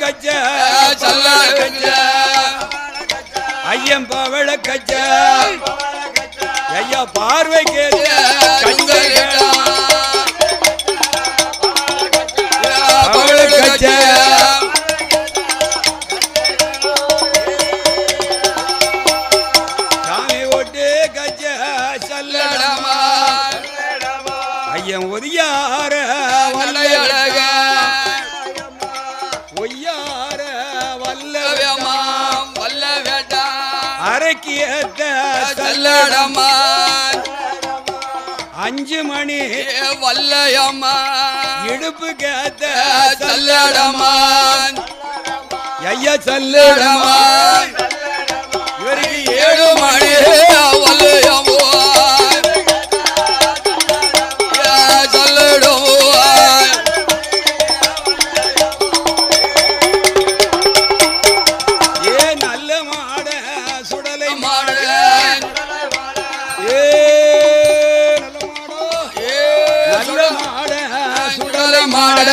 கச்ச சல்லாட கச்ச ஐயம் பவள கச்ச ஐயா பார்வைக்கு பவள கச்ச சாமி ஓட்டு கச்ச சல்லடமா. ஐயம் ஒதியார வல்லையழக வல்ல வல்லவமா வல்ல வேட்டா. அரக்கியத்த சல்லடமா. அஞ்சு மணி வல்லையம்மா. இடுப்பு கேத்த சல்லடமா. ஐயா சல்லடமா. சுடலை மாட